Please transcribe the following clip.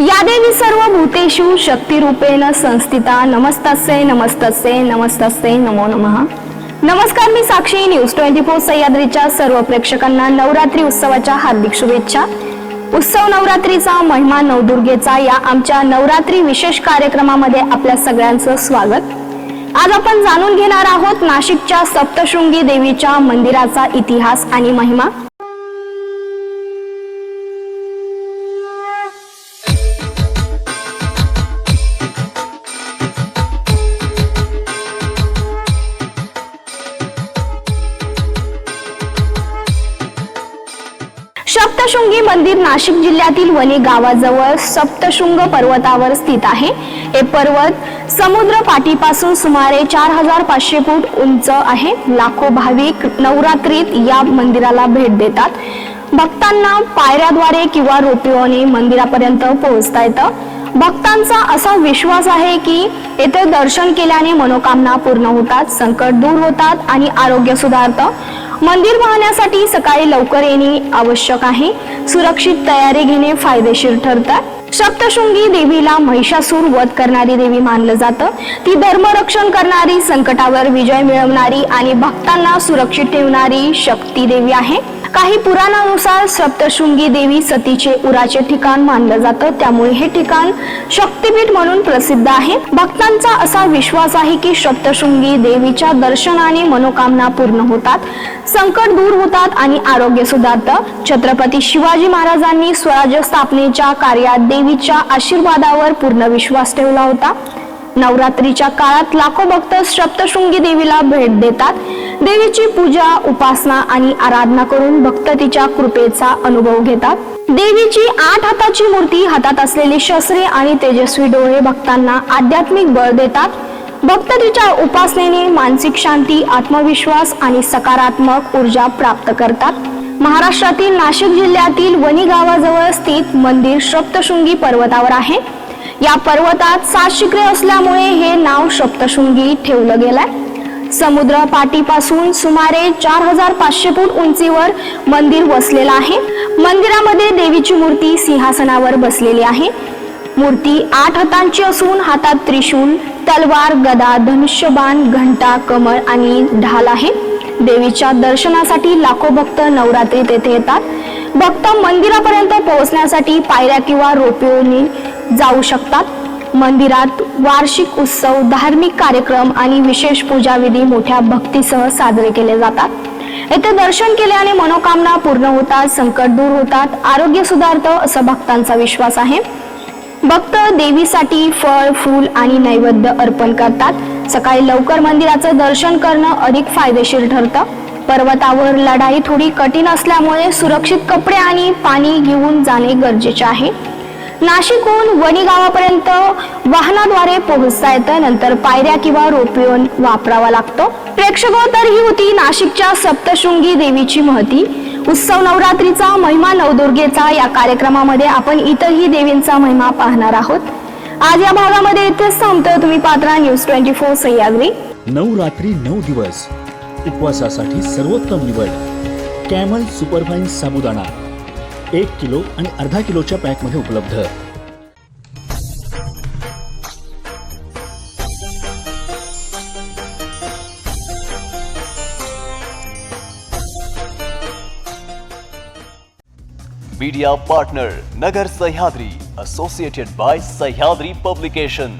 या देवी सर्व भूतेषु शक्तिरूपेण संस्थिता। नमस्तस्य नमस्तस्य नमस्तस्य नमो नमः। नमस्कार मी साक्षी न्यूज ट्वेंटी फोर सह्याद्रीच्या सर्व प्रेक्षकांना नवरात्री उत्सवाच्या हार्दिक शुभेच्छा। उत्सव नवरात्रीचा महिमा नवदुर्गेचा या आमच्या नवरात्री विशेष कार्यक्रमामध्ये आपल्या सगळ्यांचं स्वागत। आज आपण जाणून घेणार आहोत नाशिकच्या सप्तशृंगी देवीच्या मंदिराचा इतिहास आणि महिमा। सप्तशृंगी मंदिर नाशिक जिल्ह्यातील वणी गावाजवळ सप्तशृंग पर्वतावर स्थित आहे. हे पर्वत समुद्र पाठीपासून सुमारे चार हजार पाचशे फूट उंच आहे. लाखो भाविक नवरात्रीत या मंदिराला भेट देतात. भक्तांना पायऱ्याद्वारे किंवा रोपीओने मंदिरापर्यंत पोहोचता येतं. भक्तांचा असा विश्वास आहे की येथे दर्शन केल्याने मनोकामना पूर्ण होतात संकट दूर होतात आणि आरोग्य सुधारतं. मंदिर पाहण्यासाठी सकाळी लवकर येणे आवश्यक आहे. सुरक्षित तयारी घेणे फायदेशीर ठरतात. सप्तशृंगी देवीला महिषासूर वध करणारी देवी मानलं जातं. ती धर्मरक्षण करणारी संकटावर विजय मिळवणारी आणि भक्तांना सुरक्षित ठेवणारी शक्ती देवी आहे. काही पुराणानुसार सप्तशृंगी देवी सतीचे उराचे ठिकाण मानलं जातं. त्यामुळे हे ठिकाण शक्तीपीठ म्हणून प्रसिद्ध आहे. भक्तांचा असा विश्वास आहे की सप्तशृंगी देवीच्या दर्शनाने मनोकामना पूर्ण होतात संकट दूर होतात आणि आरोग्य सुधारतं. छत्रपती शिवाजी महाराजांनी स्वराज्य स्थापनेच्या कार्यात देवीच्या आशीर्वादावर पूर्ण विश्वास ठेवला होता. नवरात्रीच्या काळात लाखो भक्त सप्तशृंगी देवीला भेट देतात. देवीची पूजा उपासना आणि आराधना करून भक्त तिच्या कृपेचा अनुभव घेतात. देवीची आठ हाताची मूर्ती हातात असलेली शस्त्रे आणि तेजस्वी डोळे भक्तांना आध्यात्मिक बळ देतात. भक्त तिच्या उपासनेने मानसिक शांती आत्मविश्वास आणि सकारात्मक ऊर्जा प्राप्त करतात. महाराष्ट्रातील नाशिक जिल्ह्यातील वणी गावाजवळ स्थित मंदिर सप्तशृंगी पर्वतावर आहे. या पर्वतात सात शिखरे असल्यामुळे हे नाव सप्तशृंगी ठेवलं गेलंय. समुद्र पाठीपासून सुमारे चार हजार पाचशे फूट उंचीवर मंदिर वसलेलं आहे. मंदिरामध्ये देवीची मूर्ती सिंहासनावर बसलेली आहे. मूर्ती आठ हातांची असून हातात त्रिशूल तलवार गदा धनुष्यबाण घंटा कमळ आणि ढाल आहे. देवीच्या दर्शनासाठी लाखो भक्त नवरात्रीत येथे येतात. भक्त मंदिरापर्यंत पोहोचण्यासाठी पायऱ्या किंवा रोपीओनी जाऊ शकतात. मंदिरात वार्षिक उत्सव धार्मिक कार्यक्रम आणि विशेष पूजाविधी मोठ्या भक्तीसह साजरे केले जातात. येथे दर्शन केल्याने मनोकामना पूर्ण होतात संकट दूर होतात आरोग्य सुधारतं असं भक्तांचा विश्वास आहे. भक्त देवीसाठी फळ फूल आणि नैवेद्य अर्पण करतात. सकाळी लवकर मंदिराचं दर्शन करणं अधिक फायदेशीर ठरतं. पर्वतावर लढाई थोडी कठीण असल्यामुळे सुरक्षित कपडे आणि पाणी घेऊन जाणे गरजेचे आहे. नाशिकहून वणी गावापर्यंत वाहनाद्वारे पोहोचता येतं. नंतर पायऱ्या किंवा रोपवेन वापरावा लागतो. प्रेक्षक तर ही होती नाशिकच्या सप्तशृंगी देवीची महती. उत्सव नवरात्रीचा महिमा नवदुर्गेचा. या कार्यक्रमामध्ये आपण इतरही देवींचा महिमा पाहणार आहोत. आज या भागामध्ये इथेच थांबतो तुम्ही पात्रा न्यूज ट्वेंटी फोर सह्याद्री. नऊ रात्री नऊ दिवस. उपवासासाठी सर्वोत्तम निवड. कॅमल सुपरफाईन साबुदाणा. एक किलो आणि अर्धा किलोच्या पॅकमध्ये उपलब्ध. Media partner Nagar Sahyadri associated by Sahyadri publication